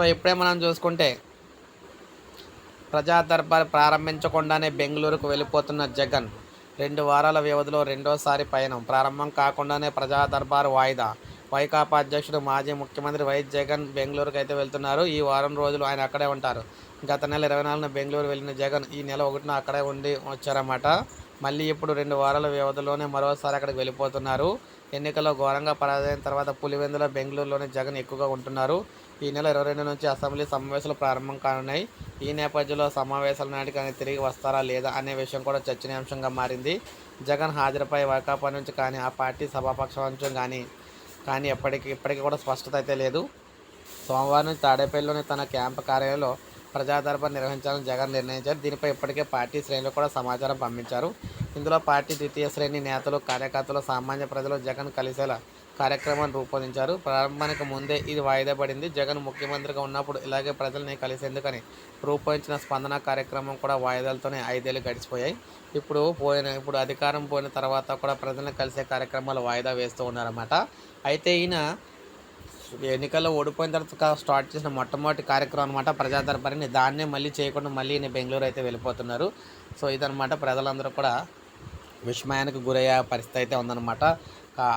So ఇప్పుడే మనం చూసుకుంటే ప్రజా దర్బార్ ప్రారంభించకుండానే బెంగళూరుకు వెళ్ళిపోతున్న జగన్ రెండు వారాల వ్యవధిలో రెండోసారి పయనం. ప్రారంభం కాకుండానే ప్రజా దర్బార్ వాయిదా. వైకాపా అధ్యక్షుడు మాజీ ముఖ్యమంత్రి వైఎస్ జగన్ బెంగళూరుకు అయితే వెళ్తున్నారు. ఈ వారం రోజులు ఆయన అక్కడే ఉంటారు. గత నెల ఇరవై నాలుగున బెంగళూరు వెళ్ళిన జగన్ ఈ నెల ఒకటిన అక్కడే ఉండి వచ్చారన్నమాట. మళ్ళీ ఇప్పుడు రెండు వారాల వ్యవధిలోనే మరోసారి అక్కడికి వెళ్ళిపోతున్నారు. ఎన్నికల్లో ఘోరంగా పరాజయం తర్వాత పులివెందుల బెంగళూరులోని జగన్ ఎక్కువగా ఉంటున్నారు. ఈ నెల ఇరవై రెండు నుంచి అసెంబ్లీ సమావేశాలు ప్రారంభం కానున్నాయి. ఈ నేపథ్యంలో సమావేశాల నాటికి ఆయన తిరిగి వస్తారా లేదా అనే విషయం కూడా చర్చనీయాంశంగా మారింది. జగన్ హాజరుపై వైకాపా నుంచి కానీ ఆ పార్టీ సభాపక్షం నుంచి కానీ కానీ ఎప్పటికీ ఇప్పటికీ కూడా స్పష్టత అయితే లేదు. సోమవారం నుంచి తాడేపల్లిలోని తన క్యాంపు కార్యాలయంలో ప్రజా నిర్వహించాలని జగన్ నిర్ణయించారు. దీనిపై ఇప్పటికే పార్టీ శ్రేణులు కూడా సమాచారం పంపించారు. ఇందులో పార్టీ ద్వితీయ శ్రేణి నేతలు కార్యకర్తలు సామాన్య ప్రజలు జగన్ కలిసేలా కార్యక్రమాన్ని రూపొందించారు. ప్రారంభానికి ముందే ఇది వాయిదా పడింది. జగన్ ముఖ్యమంత్రిగా ఉన్నప్పుడు ఇలాగే ప్రజల్ని కలిసేందుకని రూపొందించిన స్పందన కార్యక్రమం కూడా వాయిదాలతోనే ఐదేళ్ళు గడిచిపోయాయి. ఇప్పుడు పోయిన ఇప్పుడు అధికారం పోయిన తర్వాత కూడా ప్రజల్ని కలిసే కార్యక్రమాలు వాయిదా వేస్తూ ఉన్నారన్నమాట. అయితే ఈయన ఎన్నికల్లో ఓడిపోయిన తర్వాత స్టార్ట్ చేసిన మొట్టమొదటి కార్యక్రమం అనమాట ప్రజాదర్బారిని దాన్నే మళ్ళీ చేయకుండా మళ్ళీ ఈయన బెంగళూరు అయితే వెళ్ళిపోతున్నారు. సో ఇదనమాట ప్రజలందరూ కూడా విస్మయానికి గురయ్యే పరిస్థితి అయితే ఉందన్నమాట.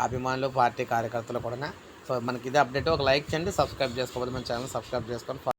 అభిమానులు పార్టీ కార్యకర్తలు కూడా సో మనకి ఇదే అప్డేట్. ఒక లైక్ చేయండి సబ్స్క్రైబ్ చేసుకోవాలి మన ఛానల్ సబ్స్క్రైబ్ చేసుకొని